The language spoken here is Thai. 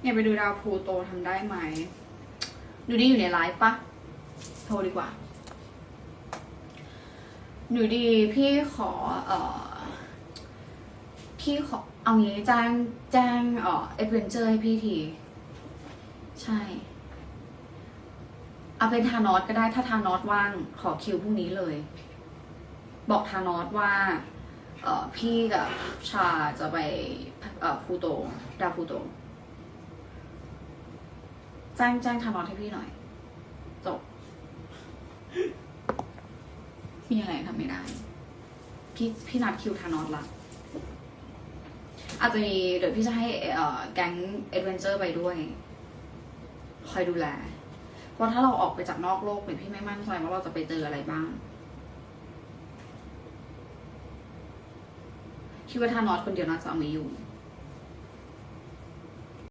เนี่ยไปดูดาวพลูโตทำได้ไหม ดูนี่อยู่ในไลฟ์ปะโทรดีกว่า หนูดีพี่ขอ เอ่อ พี่ขอ เอางี้แจ้งแจ้งเอ่อเอเวนเจอร์ให้พี่ที ใช่ เอาเป็นทานอสก็ได้ ถ้าทานอสว่าง ขอคิวพรุ่งนี้เลย บอกทานอสว่าเอ่อพี่กับชาจะไปเอ่อพูโต ดาวพูโต แจ้งแจ้งทานอสให้พี่หน่อย จบ มีอะไรทำไม่ได้ พี่พี่นัดคิวทานอสละอาจจะมีเดี๋ยวพี่จะให้เอ่อแก๊งเอดเวนเจอร์ไปด้วย คอยดูแล เพราะถ้าเราออกไปจากนอกโลกเนี่ยพี่ไม่มั่นใจว่าเราจะไปเจออะไรบ้างคิดว่าทานอสคนเดียวน่าจะเอาไม่อยู่